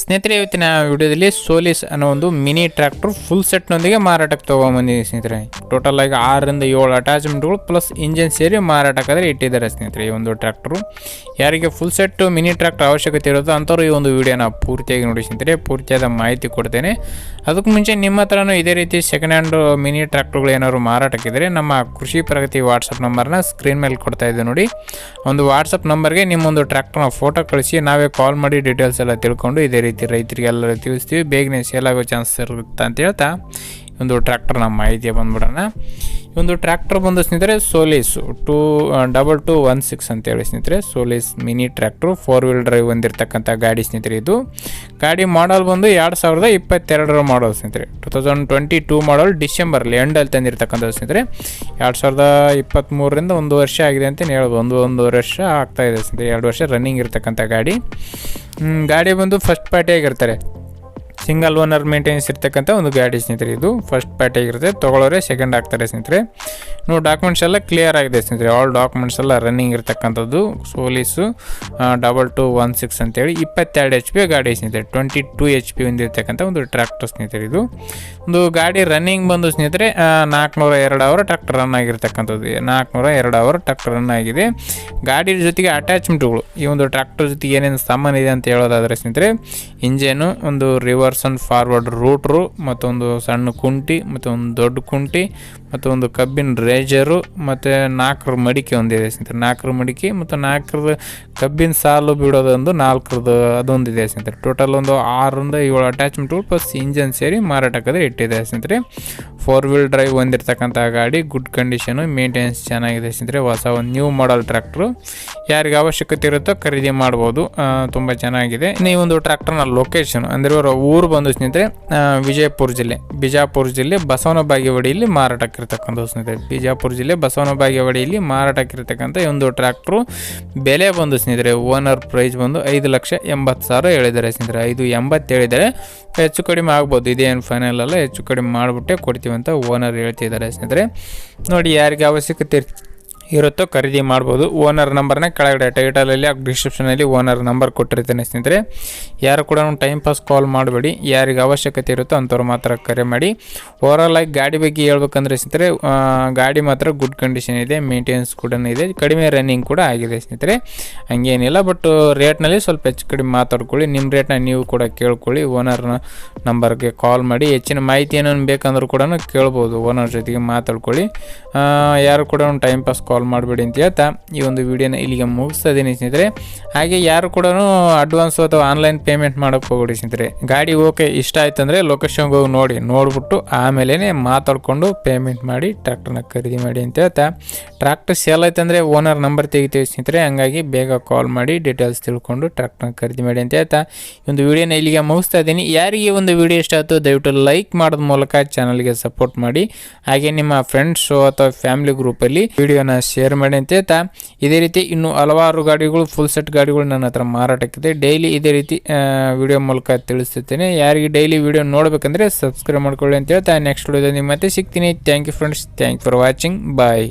ಸ್ನೇಹಿತರೆ, ಇವತ್ತಿನ ವಿಡಿಯೋದಲ್ಲಿ ಸೋಲಿಸ್ ಅನ್ನೋ ಒಂದು ಮಿನಿ ಟ್ರ್ಯಾಕ್ಟರ್ ಫುಲ್ ಸೆಟ್ನೊಂದಿಗೆ ಮಾರಾಟಕ್ಕೆ ತೊಗೊಂಬಂದಿದೆ ಸ್ನೇಹಿತರೆ. ಟೋಟಲ್ ಆಗಿ ಆರರಿಂದ ಏಳು ಅಟ್ಯಾಚ್ಮೆಂಟ್ಗಳು ಪ್ಲಸ್ ಇಂಜಿನ್ ಸೇರಿ ಮಾರಾಟಕ್ಕಾದರೆ ಇಟ್ಟಿದ್ದಾರೆ ಸ್ನೇಹಿತರೆ ಈ ಒಂದು ಟ್ರ್ಯಾಕ್ಟ್ರು ಯಾರಿಗೆ ಫುಲ್ ಸೆಟ್ ಮಿನಿ ಟ್ರ್ಯಾಕ್ಟರ್ ಅವಶ್ಯಕತೆ ಇರುತ್ತೋ ಅಂಥವ್ರು ಈ ಒಂದು ವಿಡಿಯೋನ ಪೂರ್ತಿಯಾಗಿ ನೋಡಿ ಸ್ನೇಹಿತರೆ, ಪೂರ್ತಿಯಾದ ಮಾಹಿತಿ ಕೊಡ್ತೇನೆ. ಅದಕ್ಕೆ ಮುಂಚೆ ನಿಮ್ಮ ಹತ್ರನೂ ಇದೇ ರೀತಿ ಸೆಕೆಂಡ್ ಹ್ಯಾಂಡ್ ಮಿನಿ ಟ್ರ್ಯಾಕ್ಟರ್ಗಳು ಏನಾದ್ರು ಮಾರಾಟಕ್ಕಿದ್ರೆ ನಮ್ಮ ಕೃಷಿ ಪ್ರಗತಿ ವಾಟ್ಸಪ್ ನಂಬರ್ನ ಸ್ಕ್ರೀನ್ ಮೇಲೆ ಕೊಡ್ತಾ ಇದ್ದೆ ನೋಡಿ. ಒಂದು ವಾಟ್ಸಪ್ ನಂಬರ್ಗೆ ನಿಮ್ಮೊಂದು ಟ್ರ್ಯಾಕ್ಟರ್ನ ಫೋಟೋ ಕಳಿಸಿ, ನಾವೇ ಕಾಲ್ ಮಾಡಿ ಡೀಟೇಲ್ಸ್ ಎಲ್ಲ ತಿಳ್ಕೊಂಡು ಇದೇ ರೀತಿ ರೈತರಿಗೆಲ್ಲ ತಿಳಿಸ್ತೀವಿ. ಬೇಗನೆ ಸೇಲ್ ಆಗೋ ಚಾನ್ಸ್ ಇರುತ್ತೆ ಅಂತ ಹೇಳ್ತಾ ಒಂದು ಟ್ರ್ಯಾಕ್ಟರ್ ನಮ್ಮ ಮಾಹಿತಿ ಬಂದ್ಬಿಡೋಣ. ಒಂದು ಟ್ರ್ಯಾಕ್ಟರ್ ಬಂದು ಸ್ನೇಹಿತರೆ Solis two double two one six ಅಂತೇಳಿ ಸ್ನೇಹಿತರೆ Solis mini tractor four wheel drive ಹೊಂದಿರತಕ್ಕಂಥ ಗಾಡಿ ಸ್ನೇಹಿತರೆ ಇದು. ಗಾಡಿ ಮಾಡಲ್ ಬಂದು ಎರಡು ಸಾವಿರದ ಇಪ್ಪತ್ತೆರಡರ ಮಾಡಲ್ ಸ್ನೇಹಿತರೆ. Two thousand twenty two model ಡಿಸೆಂಬರ್ಲಿ ಎಂಡಲ್ಲಿ ತಂದಿರತಕ್ಕಂಥ ಸ್ನೇಹಿತರೆ. ಎರಡು ಸಾವಿರದ ಇಪ್ಪತ್ತ್ಮೂರರಿಂದ ಒಂದು ವರ್ಷ ಆಗಿದೆ ಅಂತಲೇ ಹೇಳ್ಬೋದು. ಒಂದು, ಒಂದೂವರೆ ವರ್ಷ ಆಗ್ತಾಯಿದೆ ಸ್ನೇಹಿತರೆ. ಎರಡು ವರ್ಷ ರನ್ನಿಂಗ್ ಇರತಕ್ಕಂಥ ಗಾಡಿ. ಗಾಡಿ ಬಂದು ಫಸ್ಟ್ ಪಾರ್ಟಿಯಾಗಿರ್ತಾರೆ ಸಿಂಗಲ್ ಓನರ್ ಮೇಂಟೆನೆನ್ಸ್ ಇರ್ತಕ್ಕಂಥ ಒಂದು ಗಾಡಿ ಸ್ನೇಹಿತರೆ ಇದು. ಫಸ್ಟ್ ಪಾರ್ಟಿ ಆಗಿರುತ್ತೆ. ತೊಗೊಳೋರೆ ಸೆಕೆಂಡ್ ಆಗ್ತಾರೆ ಸ್ನೇಹಿತರೆ. ನೋಡಿ ಡಾಕ್ಯುಮೆಂಟ್ಸ್ ಎಲ್ಲ ಕ್ಲಿಯರ್ ಆಗಿದೆ ಸ್ನೇಹಿತರೆ. ಆಲ್ ಡಾಕ್ಯುಮೆಂಟ್ಸ್ ಎಲ್ಲ ರನ್ನಿಂಗ್ ಇರ್ತಕ್ಕಂಥದ್ದು. Solis double two one six ಅಂತೇಳಿ ಇಪ್ಪತ್ತೆರಡು ಎಚ್ ಪಿ ಗಾಡಿ ಸ್ನೇಹಿತರೆ. ಟ್ವೆಂಟಿ ಟೂ ಎಚ್ ಪಿ ಹೊಂದಿರತಕ್ಕಂಥ ಒಂದು ಟ್ರ್ಯಾಕ್ಟರ್ ಸ್ನೇಹಿತರೆ ಇದು. ಒಂದು ಗಾಡಿ ರನ್ನಿಂಗ್ ಬಂದು ಸ್ನೇಹಿತರೆ ನಾಲ್ಕುನೂರ ಎರಡು ಅವರ್ ಟ್ರ್ಯಾಕ್ಟರ್ ರನ್ ಆಗಿರ್ತಕ್ಕಂಥದ್ದು. ನಾಲ್ಕುನೂರ ಎರಡು ಅವರ್ ಟ್ರ್ಯಾಕ್ಟರ್ ರನ್ ಆಗಿದೆ. ಗಾಡಿ ಜೊತೆಗೆ ಅಟ್ಯಾಚ್ಮೆಂಟ್ಗಳು ಈ ಒಂದು ಟ್ರ್ಯಾಕ್ಟರ್ ಜೊತೆಗೆ ಏನೇನು ಸಾಮಾನು ಇದೆ ಅಂತ ಹೇಳೋದಾದರೆ ಸ್ನೇಹಿತರೆ ಇಂಜನು ಒಂದು ರಿವರ್ಸ್ ಅಂಡ್ ಫಾರ್ವರ್ಡ್ ರೂಟ್ರು ಮತ್ತೊಂದು ಸಣ್ಣ ಕುಂಟಿ ಮತ್ತು ಒಂದು ದೊಡ್ಡ ಕುಂಟಿ ಮತ್ತು ಒಂದು ಕಬ್ಬಿನ ರೇಜರು ಮತ್ತು ನಾಲ್ಕರ ಮಡಿಕೆ ಒಂದಿದೆ ಸ್ನೇಹಿತರೆ ನಾಲ್ಕರ ಮಡಿಕೆ ಮತ್ತು ನಾಲ್ಕರದ ಕಬ್ಬಿನ ಸಾಲು ಬಿಡೋದೊಂದು ನಾಲ್ಕರದ್ದು ಅದೊಂದಿದೆ ಸ್ನೇಹಿತರೆ ಟೋಟಲ್ ಒಂದು ಆರರಿಂದ ಏಳು ಅಟ್ಯಾಚ್ಮೆಂಟ್ಗಳು ಪ್ಲಸ್ ಇಂಜನ್ ಸೇರಿ ಮಾರಾಟಕ್ಕದೆ ಇಟ್ಟಿದೆ ಸ್ನೇಹಿತರೆ ಫೋರ್ ವೀಲ್ ಡ್ರೈವ್ ಹೊಂದಿರತಕ್ಕಂಥ ಗಾಡಿ ಗುಡ್ ಕಂಡೀಷನು ಮೇಂಟೆನೆನ್ಸ್ ಚೆನ್ನಾಗಿದೆ ಸ್ನೇಹಿತರೆ ಹೊಸ ಒಂದು ನ್ಯೂ ಮಾಡಲ್ ಟ್ರ್ಯಾಕ್ಟ್ರು ಯಾರಿಗೆ ಅವಶ್ಯಕತೆ ಇರುತ್ತೋ ಖರೀದಿ ಮಾಡ್ಬೋದು. ತುಂಬ ಚೆನ್ನಾಗಿದೆ. ಈ ಒಂದು ಟ್ರ್ಯಾಕ್ಟರ್ನ ಲೊಕೇಶನ್ ಅಂದರೆ ಇವರ ಊರು ಬಂದು ಸ್ನೇಹಿತರೆ ವಿಜಯಪುರ ಜಿಲ್ಲೆ, ಬಿಜಾಪುರ ಜಿಲ್ಲೆ, ಬಸವನ ಬಾಗೇವಾಡಿಯಲ್ಲಿ ಮಾರಾಟಕ್ಕಿರ್ತಕ್ಕಂಥ ಸ್ನೇಹಿತರೆ. ಬಿಜಾಪುರ ಜಿಲ್ಲೆ, ಬಸವನ ಬಾಗೇವಾಡಿಯಲ್ಲಿ ಮಾರಾಟಕ್ಕಿರ್ತಕ್ಕಂಥ ಈ ಒಂದು ಟ್ರ್ಯಾಕ್ಟ್ರು ಬೆಲೆ ಬಂದು ಸ್ನೇಹಿತರೆ ಓನರ್ ಪ್ರೈಸ್ ಬಂದು ಐದು ಲಕ್ಷ ಎಂಬತ್ತು ಸಾವಿರ ಹೇಳಿದ್ದಾರೆ ಸ್ನೇಹಿತರೆ. ಐದು ಎಂಬತ್ತು ಹೇಳಿದರೆ ಹೆಚ್ಚು ಕಡಿಮೆ ಆಗ್ಬೋದು. ಇದೇನು ಫೈನಲ್ ಅಲ್ಲ, ಹೆಚ್ಚು ಕಡಿಮೆ ಮಾಡಿಬಿಟ್ಟೆ ಕೊಡ್ತೀವಿ ಅಂತ ಓನರ್ ಹೇಳ್ತಿದ್ದಾರೆ ಸ್ನೇಹಿತರೆ. ನೋಡಿ, ಯಾರಿಗೆ ಅವಶ್ಯಕತೆ ಇರುತ್ತೋ ಖರೀದಿ ಮಾಡ್ಬೋದು. ಓನರ್ ನಂಬರ್ನ ಕೆಳಗಡೆ ಟೈಟಲಲ್ಲಿ ಡಿಸ್ಕ್ರಿಪ್ಷನಲ್ಲಿ ಓನರ್ ನಂಬರ್ ಕೊಟ್ಟಿರ್ತೇನೆ ಸ್ನೇಹಿತರೆ. ಯಾರು ಕೂಡ ಟೈಮ್ ಪಾಸ್ ಕಾಲ್ ಮಾಡಬೇಡಿ. ಯಾರಿಗೆ ಅವಶ್ಯಕತೆ ಇರುತ್ತೋ ಅಂಥವ್ರು ಮಾತ್ರ ಕರೆ ಮಾಡಿ. ಓವರಾಲ್ ಆಗಿ ಗಾಡಿ ಬಗ್ಗೆ ಹೇಳ್ಬೇಕಂದ್ರೆ ಸ್ನೇಹಿತರೆ ಗಾಡಿ ಮಾತ್ರ ಗುಡ್ ಕಂಡೀಷನ್ ಇದೆ ಮೇಂಟೆನೆನ್ಸ್ ಕೂಡ ಇದೆ, ಕಡಿಮೆ ರನ್ನಿಂಗ್ ಕೂಡ ಆಗಿದೆ ಸ್ನೇಹಿತರೆ. ಹಂಗೇನಿಲ್ಲ ಬಟ್ ರೇಟ್ನಲ್ಲಿ ಸ್ವಲ್ಪ ಹೆಚ್ಚು ಕಡಿಮೆ ಮಾತಾಡ್ಕೊಳ್ಳಿ. ನಿಮ್ಮ ರೇಟ್ನ ನೀವು ಕೂಡ ಕೇಳ್ಕೊಳ್ಳಿ. ಓನರ್ನ ನಂಬರ್ಗೆ ಕಾಲ್ ಮಾಡಿ. ಹೆಚ್ಚಿನ ಮಾಹಿತಿ ಏನೇನು ಬೇಕಂದ್ರೂ ಕೂಡ ಕೇಳ್ಬೋದು. ಓನರ್ ಜೊತೆಗೆ ಮಾತಾಡ್ಕೊಳ್ಳಿ. ಯಾರು ಕೂಡ ಟೈಮ್ ಪಾಸ್ ಕಾಲ್ ಮಾಡಬೇಡಿ ಅಂತ ಹೇಳ್ತಾ ಈ ಒಂದು ವಿಡಿಯೋನ ಇಲ್ಲಿಗೆ ಮುಗಿಸ್ತಾ ಇದ್ದೀನಿ ಸ್ನೇಹಿತರೆ. ಹಾಗೆ ಯಾರು ಕೂಡ ಅಡ್ವಾನ್ಸ್ ಅಥವಾ ಆನ್ಲೈನ್ ಪೇಮೆಂಟ್ ಮಾಡೋಕ್ಕೆ ಹೋಗ್ಬಿಡಿ ಸ್ನೇಹಿತರೆ. ಗಾಡಿ ಓಕೆ ಇಷ್ಟ ಆಯ್ತು ಅಂದರೆ ಲೊಕೇಶನ್ಗೆ ಹೋಗಿ ನೋಡಿ, ನೋಡ್ಬಿಟ್ಟು ಆಮೇಲೆ ಮಾತಾಡ್ಕೊಂಡು ಪೇಮೆಂಟ್ ಮಾಡಿ ಟ್ರ್ಯಾಕ್ಟರ್ನ ಖರೀದಿ ಮಾಡಿ ಅಂತ ಹೇಳ್ತಾ. ಟ್ರ್ಯಾಕ್ಟರ್ ಸೇಲ್ ಆಯ್ತು ಅಂದರೆ ಓನರ್ ನಂಬರ್ ತೆಗಿತೀವಿ ಸ್ನೇಹಿತರೆ, ಹಂಗಾಗಿ ಬೇಗ ಕಾಲ್ ಮಾಡಿ ಡೀಟೇಲ್ಸ್ ತಿಳ್ಕೊಂಡು ಟ್ರ್ಯಾಕ್ಟರ್ನ ಖರೀದಿ ಮಾಡಿ ಅಂತ ಹೇಳ್ತಾ. ಈ ಒಂದು ವಿಡಿಯೋನ ಇಲ್ಲಿಗೆ ಮುಗಿಸ್ತಾ ಇದ್ದೀನಿ. ಯಾರಿಗೆ ಒಂದು ವಿಡಿಯೋ ಇಷ್ಟ ಆಯಿತು ದಯವಿಟ್ಟು ಲೈಕ್ ಮಾಡೋದ ಮೂಲಕ ಚಾನಲ್ಗೆ ಸಪೋರ್ಟ್ ಮಾಡಿ. ಹಾಗೆ ನಿಮ್ಮ ಫ್ರೆಂಡ್ಸು ಅಥವಾ ಫ್ಯಾಮಿಲಿ ಗ್ರೂಪಲ್ಲಿ ವಿಡಿಯೋನ ಶೇರ್ ಮಾಡಿ ಅಂತ ಹೇಳ್ತಾ, ಇದೇ ರೀತಿ ಇನ್ನು ಹಲವಾರು ಗಾಡಿಗಳು ಫುಲ್ ಸೆಟ್ ಗಾಡಿಗಳು ನನ್ನ ಹತ್ರ ಮಾರಾಟಕ್ಕಿದೆ. ಡೈಲಿ ಇದೇ ರೀತಿ ವಿಡಿಯೋ ಮೂಲಕ ತಿಳಿಸ್ತಿರ್ತೇನೆ. ಯಾರಿಗೆ ಡೈಲಿ ವಿಡಿಯೋ ನೋಡಬೇಕಂದ್ರೆ ಸಬ್ಸ್ಕ್ರೈಬ್ ಮಾಡ್ಕೊಳ್ಳಿ ಅಂತ ಹೇಳ್ತಾ ನೆಕ್ಸ್ಟ್ ವಿಡಿಯೋದಲ್ಲಿ ಮತ್ತೆ ಸಿಗ್ತೀನಿ. Thank you friends thank for watching bye